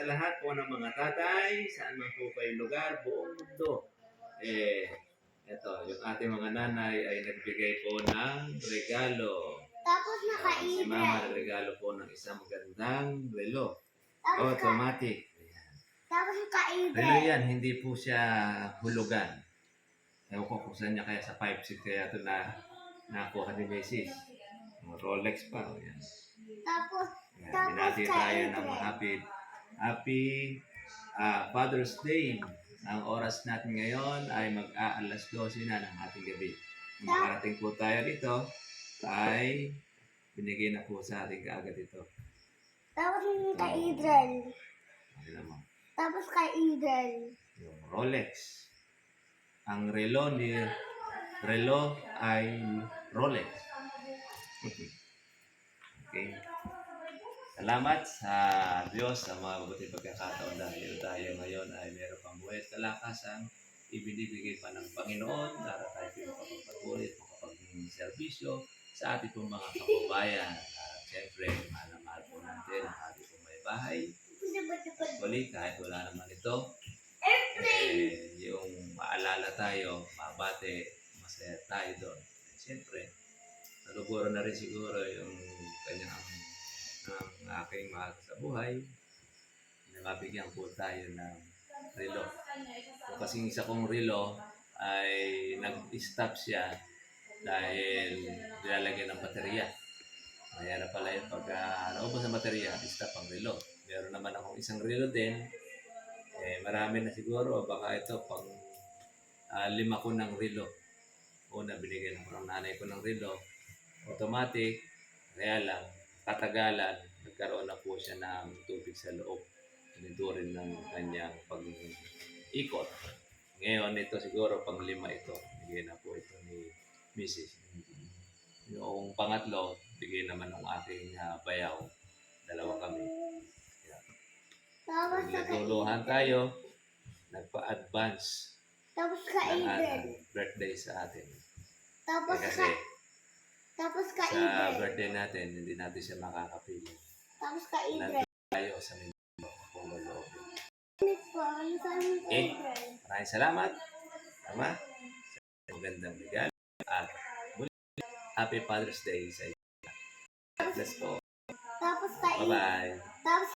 sa lahat po ng mga tatay, saan man po kayo lugar, buong mundo. Eh, eto, yung ating mga nanay ay nagbigay po ng regalo. Tapos Ah, si mama nagregalo po ng isang magandang relo. Tapos, ka, Automatic. Ayan. tapos naka-Idra. Relo yan, hindi po siya hulugan. Ewan ko kung saan niya kaya sa 5-6 kaya ito na nakuha ni Macy's. Rolex pa. Ayan. Tapos, Ayan, Tapos binati tayo ng kain. Happy, ah, Father's Day. Ang oras natin ngayon ay mag-aalas 12 na ng ating gabi. Nung makarating po tayo dito, ay binigay na po sa ating kaagad ito. tapos naka-Idra. Ayan mo. Tapos ka-Idra. Yung Rolex. Ang relo ni relo ay Rolex. okay. Salamat sa Diyos sa mga mabuti pagkakataon dahil tayo ngayon ay meron pang buhay at kalakasan ibinibigay pa ng Panginoon para tayo po makapagpatuloy at makapag-serbisyo sa ating pong mga kababayan. At siyempre, mahal na mahal po natin ang ating pong may bahay. Actually, kahit wala naman ito, eh, yung maalala tayo, mabate, masaya tayo doon. Siyempre, naluguro na rin siguro yung kanyang ng aking mahal sa buhay. Nabibigyan po tayo ng relo. So, kasing isa kong relo ay nag-stop siya dahil nilalagyan ng baterya. Kaya na pala yun, pag uh, naubos ang baterya, stop ang relo. Meron naman akong isang relo din. Eh, marami na siguro. Baka ito pang ah, lima ko ng relo. Una, binigyan ako ng nanay ko ng relo. Automatic. Kaya lang, katagalan, nagkaroon na po siya ng tubig sa loob. Ganito rin ng kanyang pag-ikot. Ngayon, ito siguro pang lima ito. Bigay na po ito ni Mrs. Yung pangatlo, bigay naman ng aking ah, bayaw. Dalawa kami. Naka nagtuluhan tayo, nagpa-advance Tapos ng ka-Idra. ating birthday sa atin. Tapos kasi ka Tapos sa ka-Idra. birthday natin, hindi natin siya makakapili. Tapos. Nandun tayo sa Mindoro kung Eh. Idra? Maraming salamat. Tama? Sa magandang regalo. At muli, Happy Father's Day sa inyo. God bless po. Tapos ka-Idra. Bye-bye. Tapos